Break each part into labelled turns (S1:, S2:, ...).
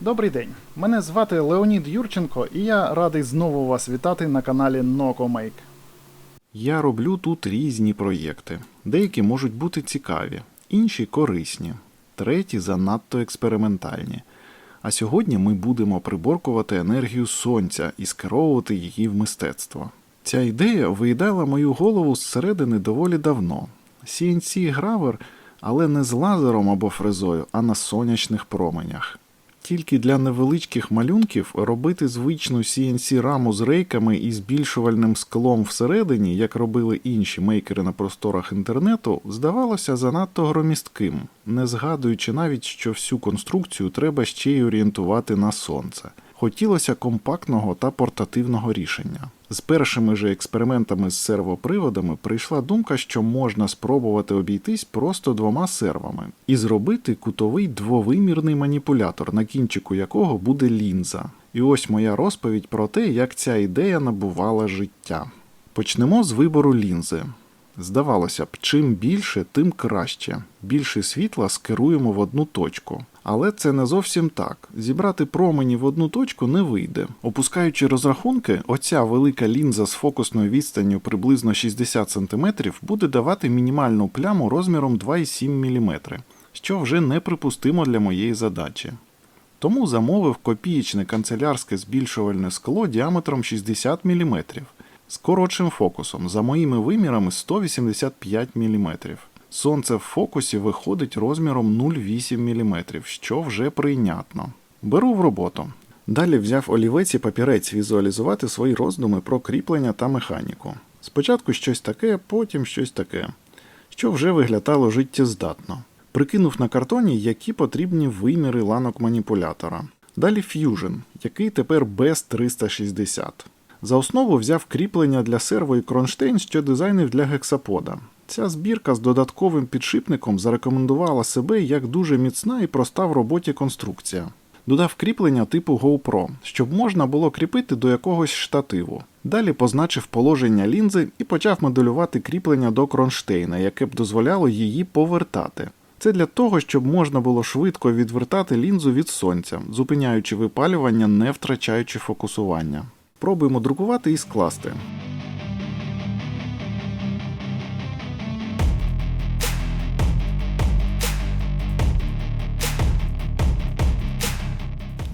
S1: Добрий день. Мене звати Леонід Юрченко, і я радий знову вас вітати на каналі NocoMake.
S2: Я роблю тут різні проєкти. Деякі можуть бути цікаві, інші корисні, треті занадто експериментальні. А сьогодні ми будемо приборкувати енергію сонця і скеровувати її в мистецтво. Ця ідея виїдала мою голову зсередини доволі давно. CNC гравер, але не з лазером або фрезою, а на сонячних променях. Тільки для невеличких малюнків робити звичну CNC раму з рейками і збільшувальним склом всередині, як робили інші мейкери на просторах інтернету, здавалося занадто громістким, не згадуючи навіть, що всю конструкцію треба ще й орієнтувати на сонце. Хотілося компактного та портативного рішення. З першими же експериментами з сервоприводами прийшла думка, що можна спробувати обійтись просто двома сервами і зробити кутовий двовимірний маніпулятор, на кінчику якого буде лінза. І ось моя розповідь про те, як ця ідея набувала життя. Почнемо з вибору лінзи. Здавалося б, чим більше, тим краще. Більше світла скеруємо в одну точку. Але це не зовсім так. Зібрати промені в одну точку не вийде. Опускаючи розрахунки, оця велика лінза з фокусною відстанню приблизно 60 см буде давати мінімальну пляму розміром 2,7 мм, що вже неприпустимо для моєї задачі. Тому замовив копієчне канцелярське збільшувальне скло діаметром 60 мм з коротшим фокусом, за моїми вимірами 185 мм. Сонце в фокусі виходить розміром 0,8 мм, що вже прийнятно. Беру в роботу. Далі взяв олівець і папірець візуалізувати свої роздуми про кріплення та механіку. Спочатку щось таке, потім щось таке, що вже виглядало життєздатно. Прикинув на картоні, які потрібні виміри ланок маніпулятора. Далі Fusion, який тепер без 360. За основу взяв кріплення для серво і кронштейн, що дизайнив для гексапода. Ця збірка з додатковим підшипником зарекомендувала себе як дуже міцна і проста в роботі конструкція. Додав кріплення типу GoPro, щоб можна було кріпити до якогось штативу. Далі позначив положення лінзи і почав моделювати кріплення до кронштейна, яке б дозволяло її повертати. Це для того, щоб можна було швидко відвертати лінзу від сонця, зупиняючи випалювання, не втрачаючи фокусування. Пробуємо друкувати і скласти.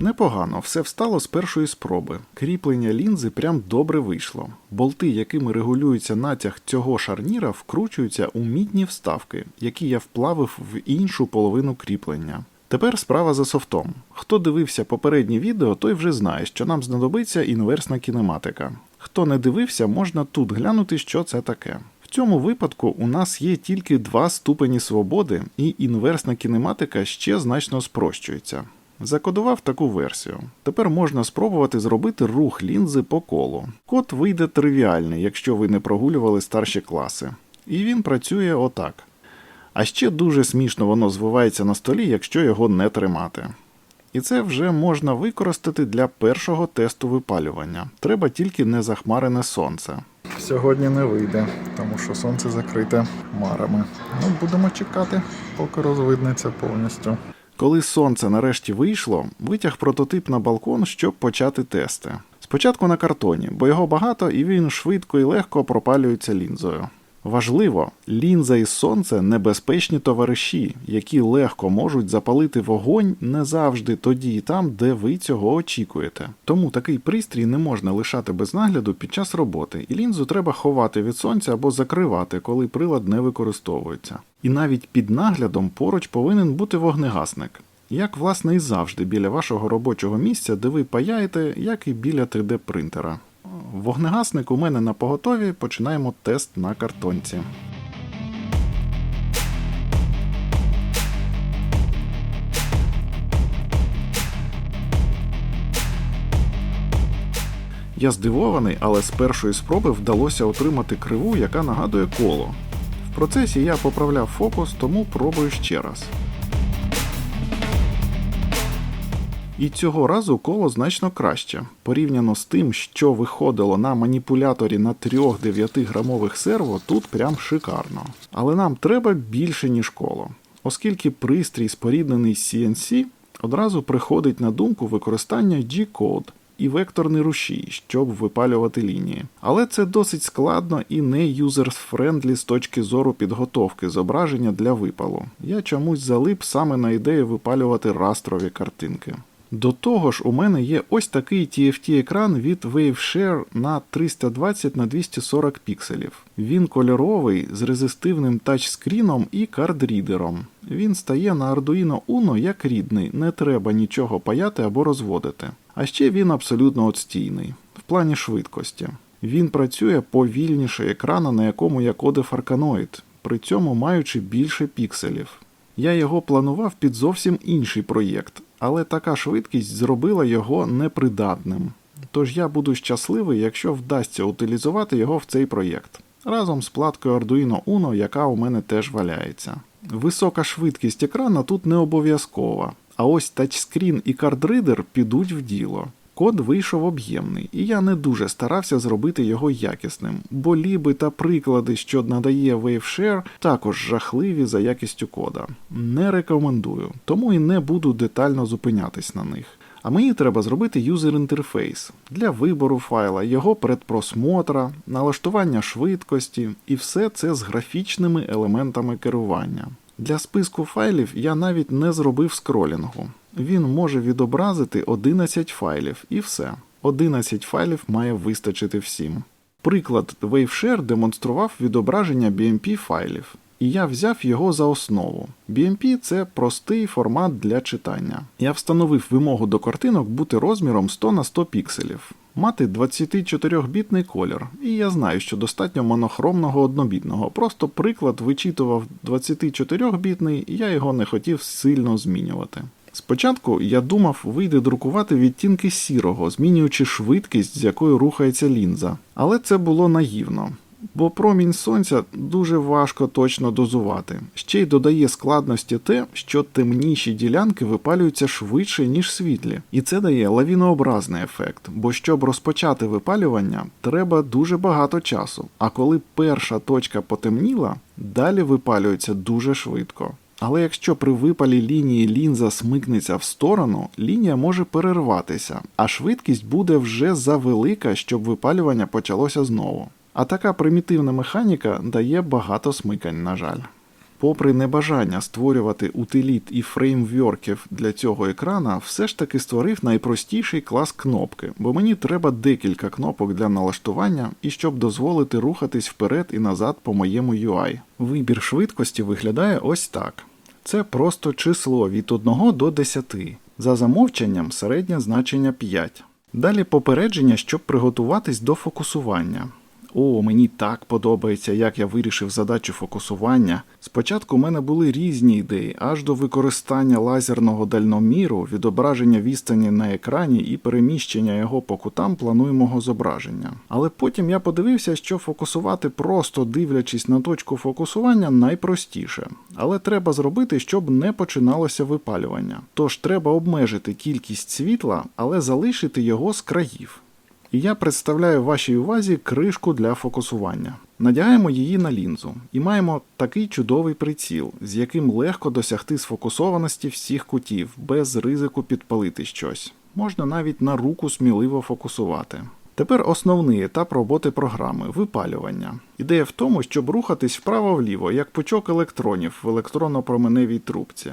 S2: Непогано, все встало з першої спроби. Кріплення лінзи прям добре вийшло. Болти, якими регулюється натяг цього шарніра, вкручуються у мідні вставки, які я вплавив в іншу половину кріплення. Тепер справа за софтом. Хто дивився попереднє відео, той вже знає, що нам знадобиться інверсна кінематика. Хто не дивився, можна тут глянути, що це таке. В цьому випадку у нас є тільки два ступені свободи, і інверсна кінематика ще значно спрощується. Закодував таку версію. Тепер можна спробувати зробити рух лінзи по колу. Код вийде тривіальний, якщо ви не прогулювали старші класи. І він працює отак. А ще дуже смішно воно звивається на столі, якщо його не тримати. І це вже можна використати для першого тесту випалювання. Треба тільки незахмарене сонце.
S1: Сьогодні не вийде, тому що сонце закрите хмарами. Ну, будемо чекати, поки розвиднеться повністю.
S2: Коли сонце нарешті вийшло, витяг прототип на балкон, щоб почати тести. Спочатку на картоні, бо його багато і він швидко і легко пропалюється лінзою. Важливо, лінза і сонце небезпечні товариші, які легко можуть запалити вогонь не завжди тоді і там, де ви цього очікуєте. Тому такий пристрій не можна лишати без нагляду під час роботи, і лінзу треба ховати від сонця або закривати, коли прилад не використовується. І навіть під наглядом поруч повинен бути вогнегасник. Як власне і завжди біля вашого робочого місця, де ви паяєте, як і біля 3D принтера. Вогнегасник у мене на поготові. Починаємо тест на картонці. Я здивований, але з першої спроби вдалося отримати криву, яка нагадує коло. В процесі я поправляв фокус, тому пробую ще раз. І цього разу коло значно краще, порівняно з тим, що виходило на маніпуляторі на 3-9 грамових серво, тут прям шикарно. Але нам треба більше, ніж коло. Оскільки пристрій споріднений з CNC, одразу приходить на думку використання G-Code і векторний рушій, щоб випалювати лінії. Але це досить складно і не юзер-френдлі з точки зору підготовки зображення для випалу. Я чомусь залип саме на ідею випалювати растрові картинки. До того ж, у мене є ось такий TFT-екран від WaveShare на 320 на 240 пікселів. Він кольоровий з резистивним тачскріном і кардрідером. Він стає на Arduino Uno як рідний, не треба нічого паяти або розводити. А ще він абсолютно отстійний в плані швидкості. Він працює повільніше екрана, на якому я кодив Arkanoid, при цьому маючи більше пікселів. Я його планував під зовсім інший проєкт, але така швидкість зробила його непридатним. Тож я буду щасливий, якщо вдасться утилізувати його в цей проєкт разом з платкою Arduino Uno, яка у мене теж валяється. Висока швидкість екрана тут не обов'язкова, а ось тачскрін і кардридер підуть в діло. Код вийшов об'ємний, і я не дуже старався зробити його якісним, бо ліби та приклади, що надає WaveShare, також жахливі за якістю кода. Не рекомендую, тому і не буду детально зупинятись на них. А мені треба зробити юзер-інтерфейс для вибору файла, його предпросмотра, налаштування швидкості і все це з графічними елементами керування. Для списку файлів я навіть не зробив скролінгу. Він може відобразити 11 файлів і все. 11 файлів має вистачити всім. Приклад WaveShare демонстрував відображення BMP файлів, і я взяв його за основу. BMP це простий формат для читання. Я встановив вимогу до картинок бути розміром 100 на 100 пікселів, мати 24-бітний колір, і я знаю, що достатньо монохромного однобітного. Просто приклад вичитував 24-бітний, і я його не хотів сильно змінювати. Спочатку я думав вийде друкувати відтінки сірого, змінюючи швидкість, з якою рухається лінза. Але це було наївно. Бо промінь сонця дуже важко точно дозувати. Ще й додає складності те, що темніші ділянки випалюються швидше, ніж світлі. І це дає лавінообразний ефект, бо щоб розпочати випалювання, треба дуже багато часу. А коли перша точка потемніла, далі випалюється дуже швидко. Але якщо при випалі лінії лінза смикнеться в сторону, лінія може перерватися, а швидкість буде вже завелика, щоб випалювання почалося знову. А така примітивна механіка дає багато смикань, на жаль. Попри небажання створювати утиліт і фреймворків для цього екрана, все ж таки створив найпростіший клас кнопки, бо мені треба декілька кнопок для налаштування і щоб дозволити рухатись вперед і назад по моєму UI. Вибір швидкості виглядає ось так: це просто число від 1 до 10. За замовченням середнє значення 5. Далі попередження, щоб приготуватись до фокусування. О, мені так подобається, як я вирішив задачу фокусування. Спочатку у мене були різні ідеї, аж до використання лазерного дальноміру, відображення відстані на екрані і переміщення його по кутам плануємого зображення. Але потім я подивився, що фокусувати просто дивлячись на точку фокусування найпростіше. Але треба зробити, щоб не починалося випалювання. Тож треба обмежити кількість світла, але залишити його з країв. І я представляю вашій увазі кришку для фокусування. Надягаємо її на лінзу і маємо такий чудовий приціл, з яким легко досягти сфокусованості всіх кутів, без ризику підпалити щось. Можна навіть на руку сміливо фокусувати. Тепер основний етап роботи програми випалювання. Ідея в тому, щоб рухатись вправо-вліво, як пучок електронів в електронно-променевій трубці.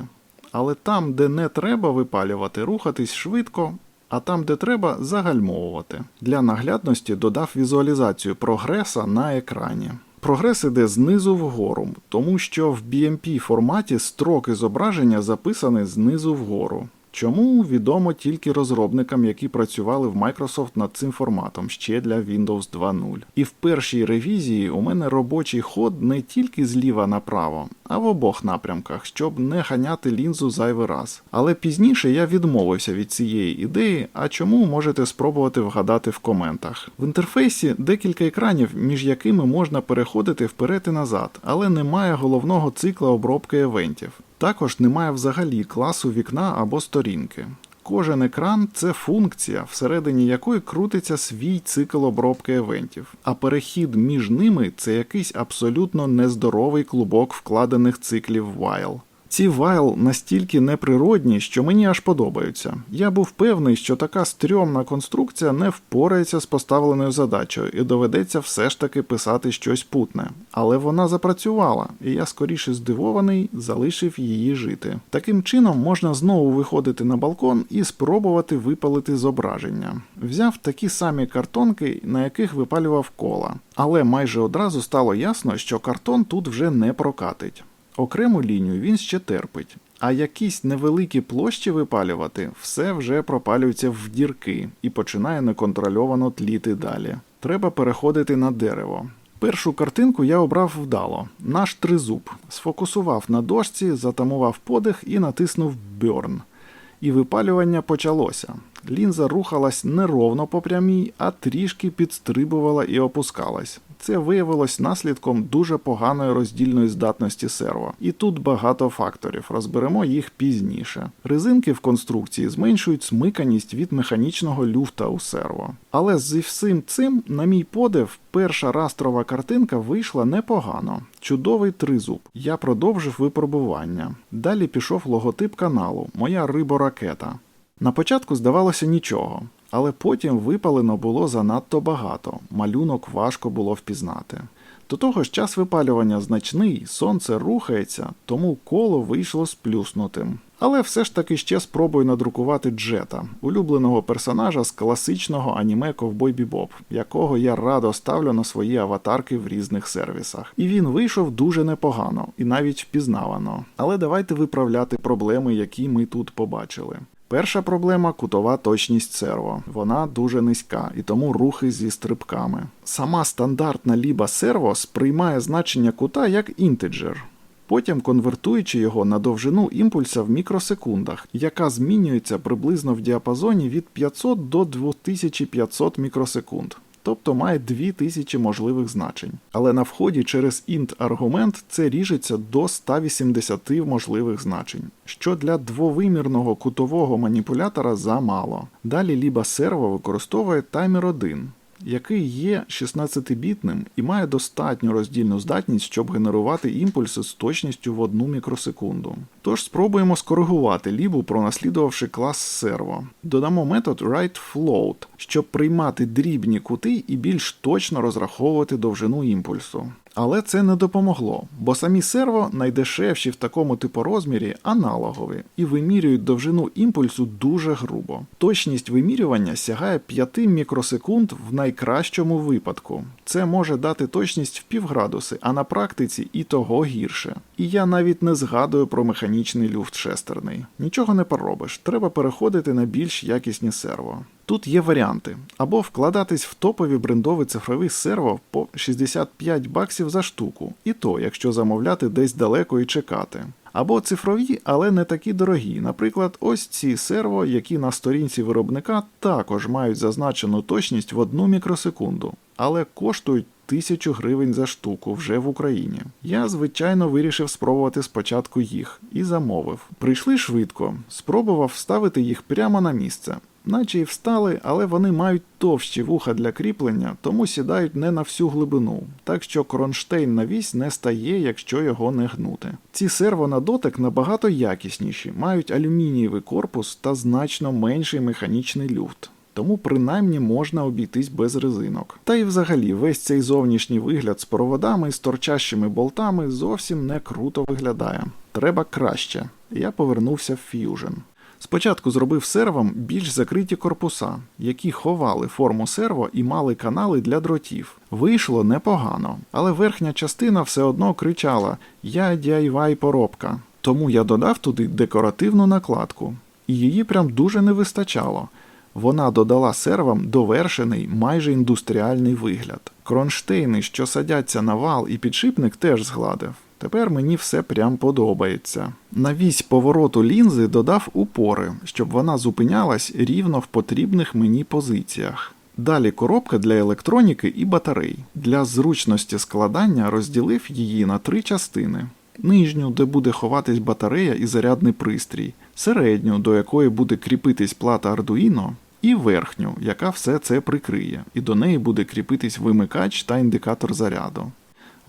S2: Але там, де не треба випалювати, рухатись швидко, а там, де треба, загальмовувати. Для наглядності додав візуалізацію прогреса на екрані. Прогрес іде знизу вгору, тому що в BMP форматі строки зображення записані знизу вгору. Чому відомо тільки розробникам, які працювали в Microsoft над цим форматом ще для Windows 2.0. І в першій ревізії у мене робочий ход не тільки зліва направо, а в обох напрямках, щоб не ганяти лінзу зайвий раз. Але пізніше я відмовився від цієї ідеї, а чому можете спробувати вгадати в коментах. В інтерфейсі декілька екранів, між якими можна переходити вперед і назад, але немає головного цикла обробки евентів. Також немає взагалі класу вікна або сторінки. Кожен екран це функція, всередині якої крутиться свій цикл обробки евентів, а перехід між ними це якийсь абсолютно нездоровий клубок вкладених циклів while. Ці вайл настільки неприродні, що мені аж подобаються. Я був певний, що така стрьомна конструкція не впорається з поставленою задачею і доведеться все ж таки писати щось путне. Але вона запрацювала, і я скоріше здивований, залишив її жити. Таким чином можна знову виходити на балкон і спробувати випалити зображення. Взяв такі самі картонки, на яких випалював кола. Але майже одразу стало ясно, що картон тут вже не прокатить. Окрему лінію він ще терпить, а якісь невеликі площі випалювати все вже пропалюється в дірки і починає неконтрольовано тліти далі. Треба переходити на дерево. Першу картинку я обрав вдало наш тризуб. Сфокусував на дошці, затамував подих і натиснув Burn. І випалювання почалося. Лінза рухалась не ровно по прямій, а трішки підстрибувала і опускалась. Це виявилось наслідком дуже поганої роздільної здатності серво. І тут багато факторів, розберемо їх пізніше. Резинки в конструкції зменшують смиканість від механічного люфта у серво. Але зі всім цим, на мій подив, перша растрова картинка вийшла непогано. Чудовий тризуб. Я продовжив випробування. Далі пішов логотип каналу Моя риборакета. На початку здавалося нічого, але потім випалено було занадто багато, малюнок важко було впізнати. До того ж, час випалювання значний, сонце рухається, тому коло вийшло сплюснутим. Але все ж таки ще спробую надрукувати Джета, улюбленого персонажа з класичного аніме Ковбой Бібоп, якого я радо ставлю на свої аватарки в різних сервісах. І він вийшов дуже непогано і навіть впізнавано. Але давайте виправляти проблеми, які ми тут побачили. Перша проблема кутова точність серво. Вона дуже низька і тому рухи зі стрибками. Сама стандартна ліба серво сприймає значення кута як інтеджер. Потім конвертуючи його на довжину імпульса в мікросекундах, яка змінюється приблизно в діапазоні від 500 до 2500 мікросекунд. Тобто має 2000 можливих значень. Але на вході через int аргумент це ріжеться до 180 можливих значень, що для двовимірного кутового маніпулятора замало. Далі Ліба серва використовує таймер 1, який є 16-бітним і має достатню роздільну здатність, щоб генерувати імпульси з точністю в одну мікросекунду. Тож спробуємо скоригувати лібу, пронаслідувавши клас серво. Додамо метод WriteFloat, щоб приймати дрібні кути і більш точно розраховувати довжину імпульсу. Але це не допомогло, бо самі серво найдешевші в такому типорозмірі аналогові і вимірюють довжину імпульсу дуже грубо. Точність вимірювання сягає 5 мікросекунд в найкращому випадку. Це може дати точність в півградуси, а на практиці і того гірше. І я навіть не згадую про механічний люфт шестерний. Нічого не поробиш, треба переходити на більш якісні серво. Тут є варіанти: або вкладатись в топові брендові цифрові серво по 65 баксів за штуку, і то, якщо замовляти десь далеко і чекати. Або цифрові, але не такі дорогі. Наприклад, ось ці серво, які на сторінці виробника також мають зазначену точність в одну мікросекунду, але коштують тисячу гривень за штуку вже в Україні. Я, звичайно, вирішив спробувати спочатку їх і замовив. Прийшли швидко, спробував вставити їх прямо на місце. Наче й встали, але вони мають товщі вуха для кріплення, тому сідають не на всю глибину, так що кронштейн на вісь не стає, якщо його не гнути. Ці серво на дотик набагато якісніші, мають алюмінієвий корпус та значно менший механічний люфт. Тому принаймні можна обійтись без резинок. Та й взагалі весь цей зовнішній вигляд з проводами з торчащими болтами зовсім не круто виглядає. Треба краще. Я повернувся в Fusion. Спочатку зробив сервам більш закриті корпуса, які ховали форму серво і мали канали для дротів. Вийшло непогано, але верхня частина все одно кричала Я DIY поробка. Тому я додав туди декоративну накладку, і її прям дуже не вистачало. Вона додала сервам довершений майже індустріальний вигляд. Кронштейни, що садяться на вал і підшипник, теж згладив. Тепер мені все прям подобається. На вісь повороту лінзи додав упори, щоб вона зупинялась рівно в потрібних мені позиціях. Далі коробка для електроніки і батарей. Для зручності складання розділив її на три частини: нижню, де буде ховатись батарея і зарядний пристрій, середню, до якої буде кріпитись плата Arduino, і верхню, яка все це прикриє, і до неї буде кріпитись вимикач та індикатор заряду.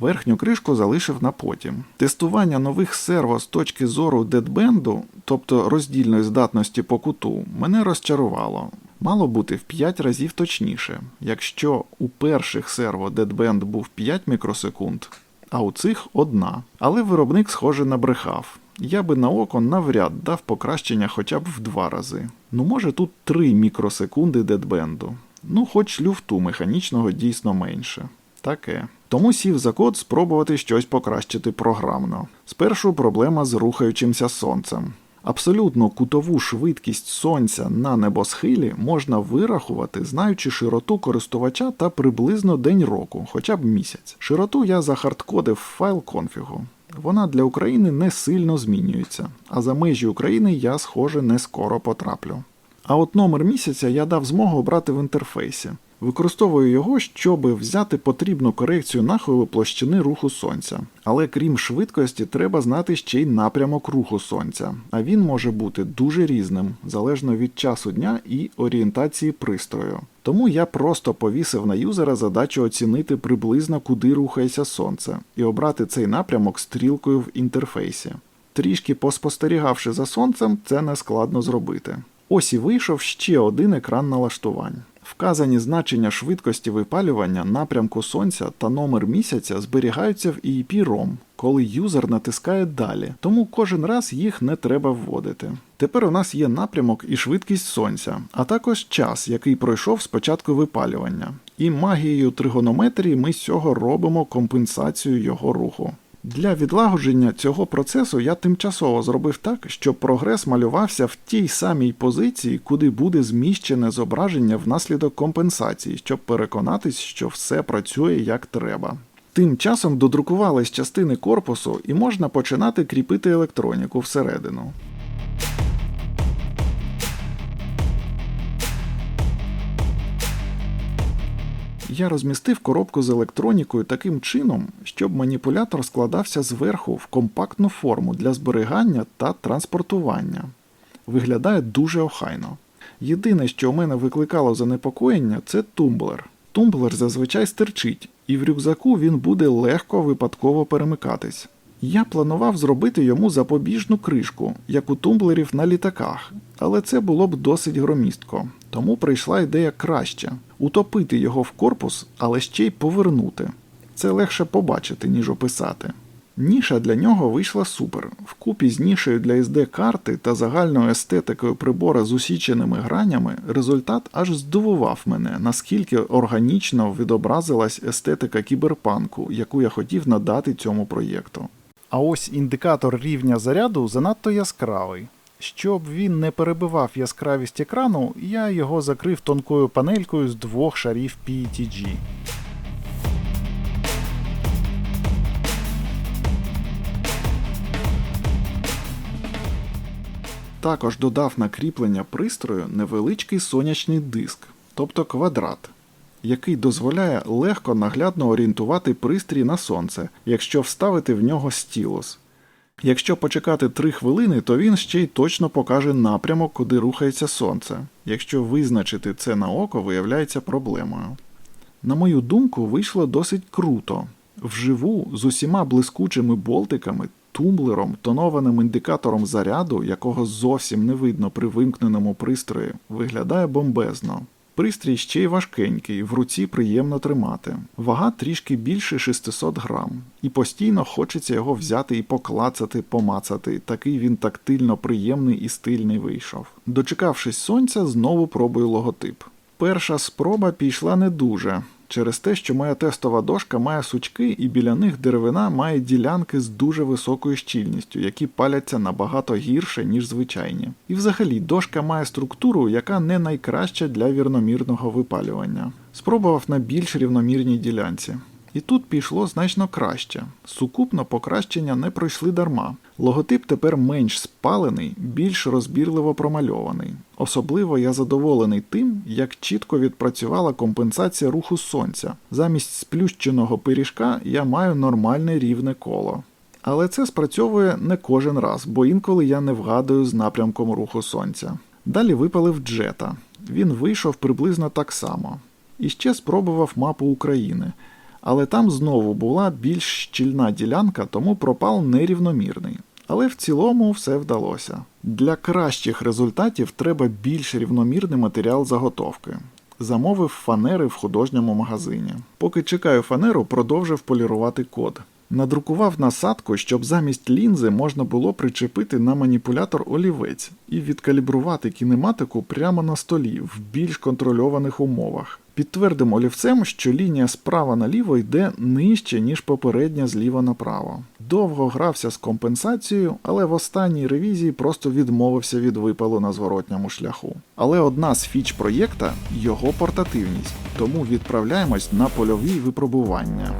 S2: Верхню кришку залишив на потім. Тестування нових серво з точки зору дедбенду, тобто роздільної здатності по куту, мене розчарувало. Мало бути в 5 разів точніше. Якщо у перших серво дедбенд був 5 мікросекунд, а у цих одна. Але виробник, схоже, набрехав. Я би на око навряд дав покращення хоча б в два рази. Ну, може, тут 3 мікросекунди дедбенду. Ну, хоч люфту механічного дійсно менше. Таке. Тому сів за код спробувати щось покращити програмно. Спершу проблема з рухаючимся сонцем. Абсолютно кутову швидкість сонця на небосхилі можна вирахувати, знаючи широту користувача та приблизно день року, хоча б місяць. Широту я захардкодив в файл конфігу. Вона для України не сильно змінюється, а за межі України я, схоже, не скоро потраплю. А от номер місяця я дав змогу обрати в інтерфейсі. Використовую його, щоб взяти потрібну корекцію нахилу площини руху сонця. Але крім швидкості, треба знати ще й напрямок руху сонця, а він може бути дуже різним, залежно від часу дня і орієнтації пристрою. Тому я просто повісив на юзера задачу оцінити приблизно, куди рухається сонце, і обрати цей напрямок стрілкою в інтерфейсі. Трішки поспостерігавши за сонцем, це не складно зробити. Ось і вийшов ще один екран налаштувань. Вказані значення швидкості випалювання, напрямку сонця та номер місяця зберігаються в EEP-ROM, коли юзер натискає далі, тому кожен раз їх не треба вводити. Тепер у нас є напрямок і швидкість сонця, а також час, який пройшов з початку випалювання. І магією тригонометрії ми з цього робимо компенсацію його руху. Для відлагодження цього процесу я тимчасово зробив так, щоб прогрес малювався в тій самій позиції, куди буде зміщене зображення внаслідок компенсації, щоб переконатись, що все працює як треба. Тим часом додрукувались частини корпусу і можна починати кріпити електроніку всередину. Я розмістив коробку з електронікою таким чином, щоб маніпулятор складався зверху в компактну форму для зберігання та транспортування. Виглядає дуже охайно. Єдине, що у мене викликало занепокоєння, це тумблер. Тумблер зазвичай стирчить, і в рюкзаку він буде легко випадково перемикатись. Я планував зробити йому запобіжну кришку, як у тумблерів на літаках, але це було б досить громістко, тому прийшла ідея краще утопити його в корпус, але ще й повернути. Це легше побачити, ніж описати. Ніша для нього вийшла супер. Вкупі з нішею для SD-карти та загальною естетикою прибора з усіченими гранями, результат аж здивував мене, наскільки органічно відобразилась естетика кіберпанку, яку я хотів надати цьому проєкту. А ось індикатор рівня заряду занадто яскравий. Щоб він не перебивав яскравість екрану, я його закрив тонкою панелькою з двох шарів PETG. Також додав на кріплення пристрою невеличкий сонячний диск, тобто квадрат, який дозволяє легко наглядно орієнтувати пристрій на сонце, якщо вставити в нього стілус. Якщо почекати 3 хвилини, то він ще й точно покаже напрямок, куди рухається сонце. Якщо визначити це на око, виявляється проблемою. На мою думку, вийшло досить круто. Вживу з усіма блискучими болтиками, тумблером, тонованим індикатором заряду, якого зовсім не видно при вимкненому пристрої, виглядає бомбезно. Пристрій ще й важкенький, в руці приємно тримати. Вага трішки більше 600 грам, і постійно хочеться його взяти і поклацати, помацати. Такий він тактильно приємний і стильний вийшов. Дочекавшись сонця, знову пробую логотип. Перша спроба пішла не дуже. Через те, що моя тестова дошка має сучки, і біля них деревина має ділянки з дуже високою щільністю, які паляться набагато гірше, ніж звичайні. І взагалі дошка має структуру, яка не найкраща для вірномірного випалювання. Спробував на більш рівномірній ділянці. І тут пішло значно краще. Сукупно покращення не пройшли дарма. Логотип тепер менш спалений, більш розбірливо промальований. Особливо я задоволений тим, як чітко відпрацювала компенсація руху сонця. Замість сплющеного пиріжка я маю нормальне рівне коло. Але це спрацьовує не кожен раз, бо інколи я не вгадую з напрямком руху сонця. Далі випалив джета. Він вийшов приблизно так само. І ще спробував мапу України. Але там знову була більш щільна ділянка, тому пропал нерівномірний. Але в цілому все вдалося. Для кращих результатів треба більш рівномірний матеріал заготовки. Замовив фанери в художньому магазині. Поки чекаю фанеру, продовжив полірувати код. Надрукував насадку, щоб замість лінзи можна було причепити на маніпулятор олівець і відкалібрувати кінематику прямо на столі в більш контрольованих умовах. Підтвердимо олівцем, що лінія справа наліво йде нижче, ніж попередня зліва направо. Довго грався з компенсацією, але в останній ревізії просто відмовився від випалу на зворотньому шляху. Але одна з фіч проєкта його портативність, тому відправляємось на польові випробування.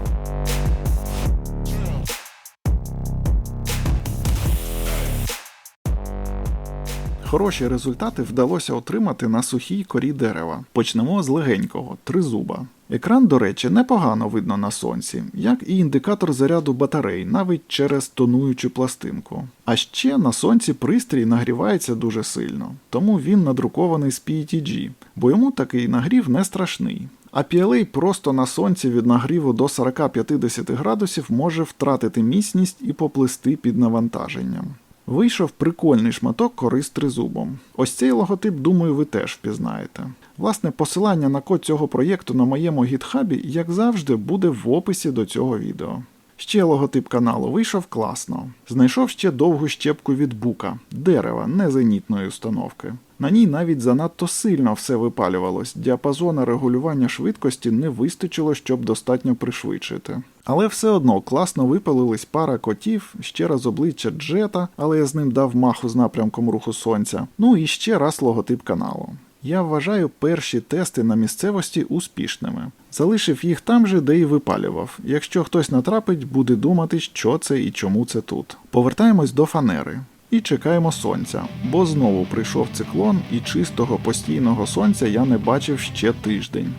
S2: Хороші результати вдалося отримати на сухій корі дерева. Почнемо з легенького тризуба. Екран, до речі, непогано видно на сонці, як і індикатор заряду батарей, навіть через тонуючу пластинку. А ще на сонці пристрій нагрівається дуже сильно, тому він надрукований з PETG, бо йому такий нагрів не страшний. А PLA просто на сонці від нагріву до 40-50 градусів може втратити міцність і поплисти під навантаженням. Вийшов прикольний шматок кори з тризубом. Ось цей логотип, думаю, ви теж впізнаєте. Власне, посилання на код цього проєкту на моєму гітхабі, як завжди, буде в описі до цього відео. Ще логотип каналу вийшов класно. Знайшов ще довгу щепку від бука, дерева, не зенітної установки. На ній навіть занадто сильно все випалювалось, діапазона регулювання швидкості не вистачило, щоб достатньо пришвидшити. Але все одно класно випалились пара котів, ще раз обличчя Джета, але я з ним дав маху з напрямком руху сонця. Ну і ще раз логотип каналу. Я вважаю перші тести на місцевості успішними. Залишив їх там же, де і випалював. Якщо хтось натрапить, буде думати, що це і чому це тут. Повертаємось до фанери. І чекаємо сонця, бо знову прийшов циклон, і чистого постійного сонця я не бачив ще тиждень.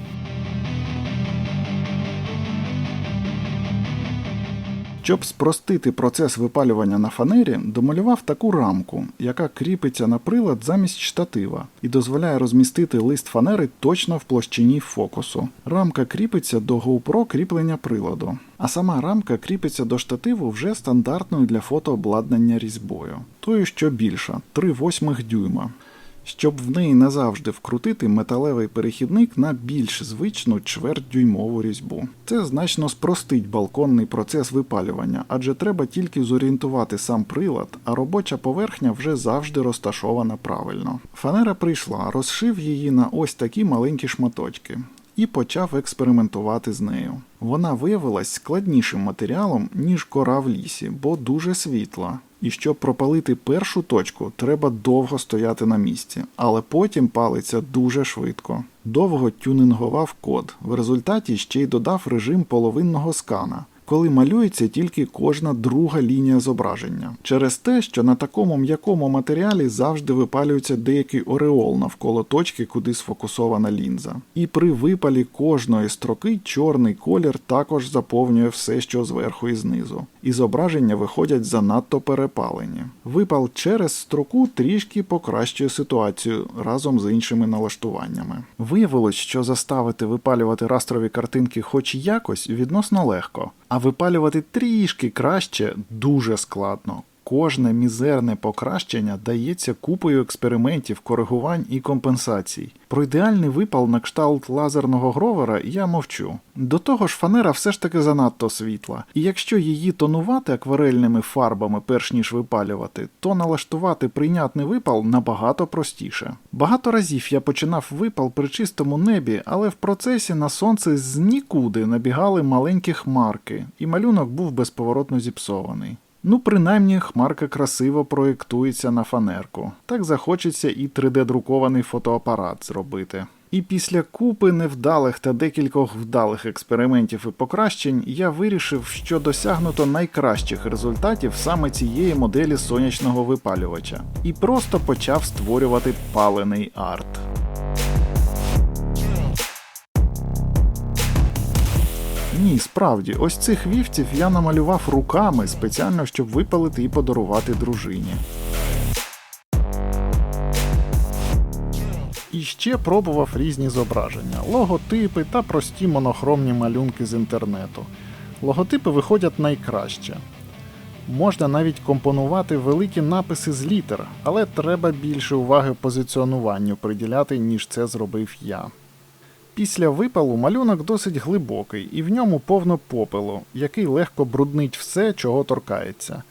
S2: Щоб спростити процес випалювання на фанері, домалював таку рамку, яка кріпиться на прилад замість штатива і дозволяє розмістити лист фанери точно в площині фокусу. Рамка кріпиться до GoPro кріплення приладу, а сама рамка кріпиться до штативу вже стандартною для фотообладнання різьбою, тою, що більша 3 восьмих дюйма щоб в неї назавжди вкрутити металевий перехідник на більш звичну чвертьдюймову різьбу. Це значно спростить балконний процес випалювання, адже треба тільки зорієнтувати сам прилад, а робоча поверхня вже завжди розташована правильно. Фанера прийшла, розшив її на ось такі маленькі шматочки. І почав експериментувати з нею. Вона виявилась складнішим матеріалом, ніж кора в лісі, бо дуже світла. І щоб пропалити першу точку, треба довго стояти на місці, але потім палиться дуже швидко. Довго тюнингував код, в результаті ще й додав режим половинного скана. Коли малюється тільки кожна друга лінія зображення, через те, що на такому м'якому матеріалі завжди випалюється деякий ореол навколо точки, куди сфокусована лінза. І при випалі кожної строки чорний колір також заповнює все, що зверху і знизу. І зображення виходять занадто перепалені. Випал через строку трішки покращує ситуацію разом з іншими налаштуваннями. Виявилось, що заставити випалювати растрові картинки хоч якось відносно легко. А випалювати трішки краще дуже складно. Кожне мізерне покращення дається купою експериментів, коригувань і компенсацій. Про ідеальний випал на кшталт лазерного гровера я мовчу. До того ж, фанера все ж таки занадто світла, і якщо її тонувати акварельними фарбами, перш ніж випалювати, то налаштувати прийнятний випал набагато простіше. Багато разів я починав випал при чистому небі, але в процесі на сонце з нікуди набігали маленькі хмарки, і малюнок був безповоротно зіпсований. Ну, принаймні, хмарка красиво проєктується на фанерку. Так захочеться і 3D-друкований фотоапарат зробити. І після купи невдалих та декількох вдалих експериментів і покращень я вирішив, що досягнуто найкращих результатів саме цієї моделі сонячного випалювача, і просто почав створювати палений арт. Ні, справді, ось цих вівців я намалював руками спеціально, щоб випалити і подарувати дружині.
S1: І ще пробував різні зображення, логотипи та прості монохромні малюнки з інтернету. Логотипи виходять найкраще. Можна навіть компонувати великі написи з літер, але треба більше уваги позиціонуванню приділяти, ніж це зробив я. Після випалу малюнок досить глибокий, і в ньому повно попелу, який легко бруднить все, чого торкається.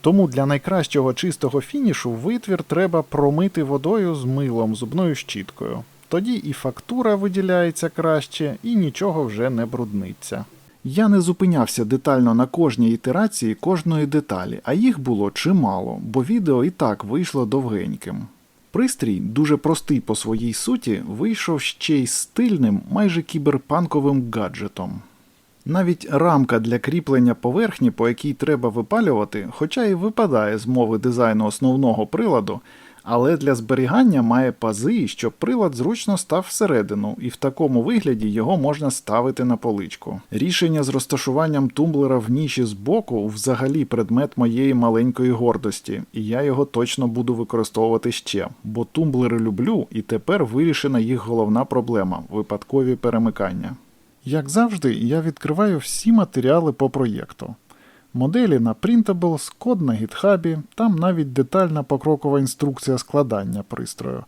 S1: Тому для найкращого чистого фінішу витвір треба промити водою з милом зубною щіткою. Тоді і фактура виділяється краще, і нічого вже не брудниться.
S2: Я не зупинявся детально на кожній ітерації кожної деталі, а їх було чимало, бо відео і так вийшло довгеньким. Пристрій, дуже простий по своїй суті, вийшов ще й стильним, майже кіберпанковим гаджетом. Навіть рамка для кріплення поверхні, по якій треба випалювати, хоча і випадає з мови дизайну основного приладу, але для зберігання має пази, щоб прилад зручно став всередину, і в такому вигляді його можна ставити на поличку. Рішення з розташуванням тумблера в ніші збоку взагалі предмет моєї маленької гордості, і я його точно буду використовувати ще, бо тумблери люблю, і тепер вирішена їх головна проблема випадкові перемикання.
S1: Як завжди, я відкриваю всі матеріали по проєкту. Моделі на Printables, код на GitHub, там навіть детальна покрокова інструкція складання пристрою.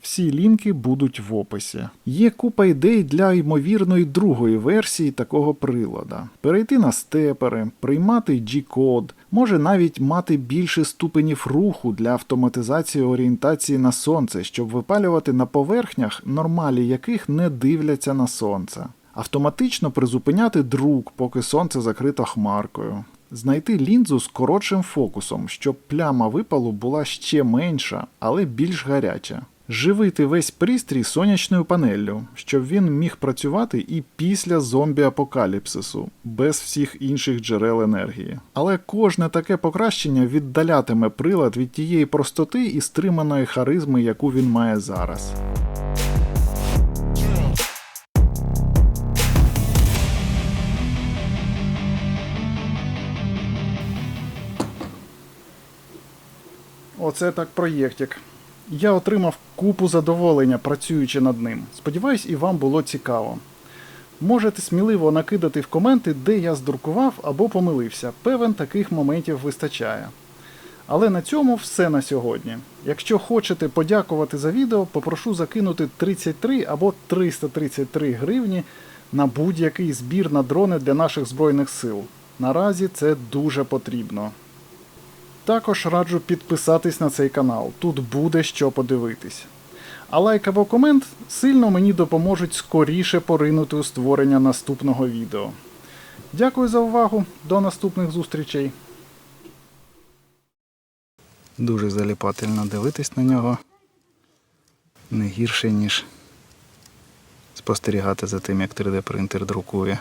S1: Всі лінки будуть в описі.
S2: Є купа ідей для ймовірної другої версії такого прилада. Перейти на степери, приймати G-код, може навіть мати більше ступенів руху для автоматизації орієнтації на сонце, щоб випалювати на поверхнях, нормалі яких не дивляться на сонце. Автоматично призупиняти друк, поки сонце закрито хмаркою. Знайти лінзу з коротшим фокусом, щоб пляма випалу була ще менша, але більш гаряча. Живити весь пристрій сонячною панеллю, щоб він міг працювати і після зомбі-апокаліпсису, без всіх інших джерел енергії. Але кожне таке покращення віддалятиме прилад від тієї простоти і стриманої харизми, яку він має зараз.
S1: Оце так проєктик. Я отримав купу задоволення, працюючи над ним. Сподіваюсь, і вам було цікаво. Можете сміливо накидати в коменти, де я здрукував або помилився. Певен таких моментів вистачає. Але на цьому все на сьогодні. Якщо хочете подякувати за відео, попрошу закинути 33 або 333 гривні на будь-який збір на дрони для наших Збройних сил. Наразі це дуже потрібно. Також раджу підписатись на цей канал, тут буде що подивитись. А лайк або комент сильно мені допоможуть скоріше поринути у створення наступного відео. Дякую за увагу, до наступних зустрічей.
S3: Дуже заліпательно дивитись на нього. Не гірше, ніж спостерігати за тим, як 3D принтер друкує.